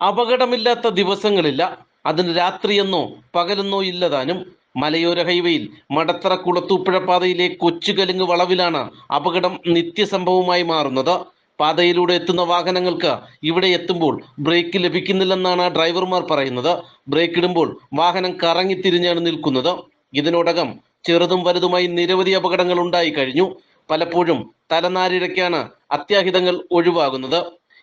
അപകടമില്ലാത്ത ദിവസങ്ങളില്ല. അതിന് രാത്രിയെന്നോ പകലെന്നോ ഇല്ലതാനും മലയോര ഹൈവേയിൽ മടത്തറ കുളത്തൂപ്പുഴ പാതയിലെ കൊച്ചുകലുങ്ങ് വളവിലാണ് അപകടം നിത്യസംഭവമായി മാറുന്നത്. പാതയിലൂടെ എത്തുന്ന വാഹനങ്ങൾക്ക് ഇവിടെ എത്തുമ്പോൾ ബ്രേക്ക് ലഭിക്കുന്നില്ലെന്നാണ് ഡ്രൈവർമാർ പറയുന്നത്. ബ്രേക്ക് ഇടുമ്പോൾ വാഹനം കറങ്ങി തിരിഞ്ഞാണ് നിൽക്കുന്നത്. ഇതിനോടകം ചെറുതും വലുതുമായി നിരവധി അപകടങ്ങൾ ഉണ്ടായി കഴിഞ്ഞു. പലപ്പോഴും തലനാരിഴയ്ക്കാണ് അത്യാഹിതങ്ങൾ ഒഴിവാകുന്നത്.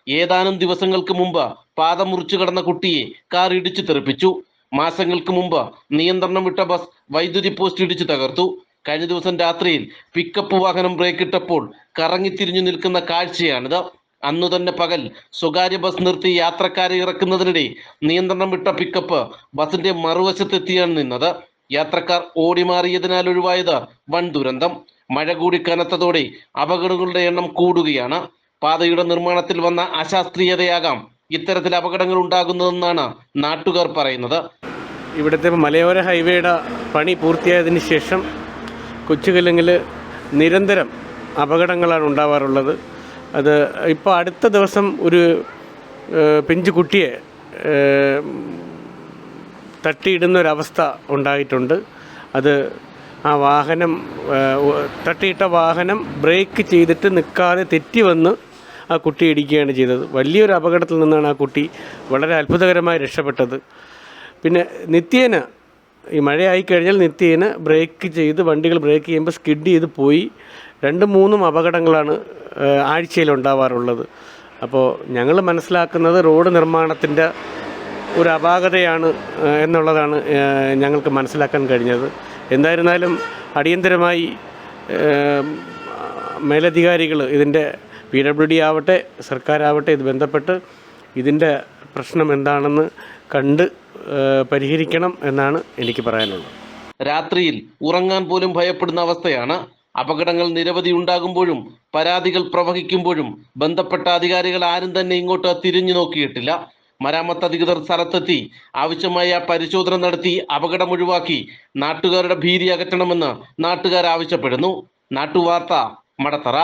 ഏതാനും ദിവസങ്ങൾക്ക് മുമ്പ് പാത മുറിച്ചു കടന്ന കുട്ടിയെ കാർ ഇടിച്ചു തെറിപ്പിച്ചു. മാസങ്ങൾക്ക് മുമ്പ് നിയന്ത്രണം വിട്ട ബസ് വൈദ്യുതി പോസ്റ്റ് ഇടിച്ചു തകർത്തു. കഴിഞ്ഞ ദിവസം രാത്രിയിൽ പിക്കപ്പ് വാഹനം ബ്രേക്ക് ഇട്ടപ്പോൾ കറങ്ങിത്തിരിഞ്ഞു നിൽക്കുന്ന കാഴ്ചയാണിത്. അന്നു തന്നെ പകൽ സ്വകാര്യ ബസ് നിർത്തി യാത്രക്കാരെ ഇറക്കുന്നതിനിടെ നിയന്ത്രണം വിട്ട പിക്കപ്പ് ബസിന്റെ മറുവശത്തെത്തിയാണ് നിന്നത്. യാത്രക്കാർ ഓടിമാറിയതിനാൽ ഒഴിവായത് വൻ ദുരന്തം. മഴ കൂടി കനത്തതോടെ അപകടങ്ങളുടെ എണ്ണം കൂടുകയാണ്. പാതയുടെ നിർമ്മാണത്തിൽ വന്ന അശാസ്ത്രീയതയാകാം ഇത്തരത്തിൽ അപകടങ്ങൾ ഉണ്ടാകുന്നതെന്നാണ് നാട്ടുകാർ പറയുന്നത്. ഇവിടുത്തെ മലയോര ഹൈവേയുടെ പണി പൂർത്തിയായതിന് ശേഷം കൊച്ചുകല്ലിങ്ങിൽ നിരന്തരം അപകടങ്ങളാണ് ഉണ്ടാവാറുള്ളത്. അത് ഇപ്പോൾ അടുത്ത ദിവസം ഒരു ഏഹ്, പിഞ്ചു കുട്ടിയെ തട്ടിയിടുന്നൊരവസ്ഥ തട്ടിയിടുന്ന ഉണ്ടായിട്ടുണ്ട്. അത് ആ വാഹനം തട്ടിയിട്ട വാഹനം ബ്രേക്ക് ചെയ്തിട്ട് നിൽക്കാതെ തെറ്റി വന്ന് ആ കുട്ടി ഇടിക്കുകയാണ് ചെയ്തത്. വലിയൊരു അപകടത്തിൽ നിന്നാണ് ആ കുട്ടി വളരെ അത്ഭുതകരമായി രക്ഷപ്പെട്ടത്. പിന്നെ നിത്യേന ഈ മഴയായി കഴിഞ്ഞാൽ നിത്യേന ബ്രേക്ക് ചെയ്ത് വണ്ടികൾ ബ്രേക്ക് ചെയ്യുമ്പോൾ സ്കിഡ് ചെയ്ത് പോയി. രണ്ടും മൂന്നും അപകടങ്ങളാണ് ആഴ്ചയിൽ ഉണ്ടാവാറുള്ളത്. അപ്പോൾ ഞങ്ങൾ മനസ്സിലാക്കുന്നത് റോഡ് നിർമ്മാണത്തിന്റെ ഒരു അപാകതയാണ് എന്നുള്ളതാണ് ഞങ്ങൾക്ക് മനസ്സിലാക്കാൻ കഴിഞ്ഞത്. എന്തായിരുന്നാലും അടിയന്തരമായി മേലധികാരികൾ ഇതിന്റെ പി ഡബ്ല്യു ഡി ആവട്ടെ സർക്കാരാവട്ടെ ഇത് ബന്ധപ്പെട്ട് ഇതിന്റെ പ്രശ്നം എന്താണെന്ന് കണ്ട് പരിഹരിക്കണം എന്നാണ് എനിക്ക് പറയാനുള്ളത്. രാത്രിയിൽ ഉറങ്ങാൻ പോലും ഭയപ്പെടുന്ന അവസ്ഥയാണ്. അപകടങ്ങൾ നിരവധി ഉണ്ടാകുമ്പോഴും പരാതികൾ പ്രവഹിക്കുമ്പോഴും ബന്ധപ്പെട്ട അധികാരികൾ ആരും തന്നെ ഇങ്ങോട്ട് തിരിഞ്ഞു നോക്കിയിട്ടില്ല. മരാമത്ത് അധികൃതർ സ്ഥലത്തെത്തി ആവശ്യമായ പരിശോധന നടത്തി അപകടം ഒഴിവാക്കി നാട്ടുകാരുടെ ഭീതി അകറ്റണമെന്ന് നാട്ടുകാർ ആവശ്യപ്പെടുന്നു. നാട്ടുവാർത്ത മടത്തറ.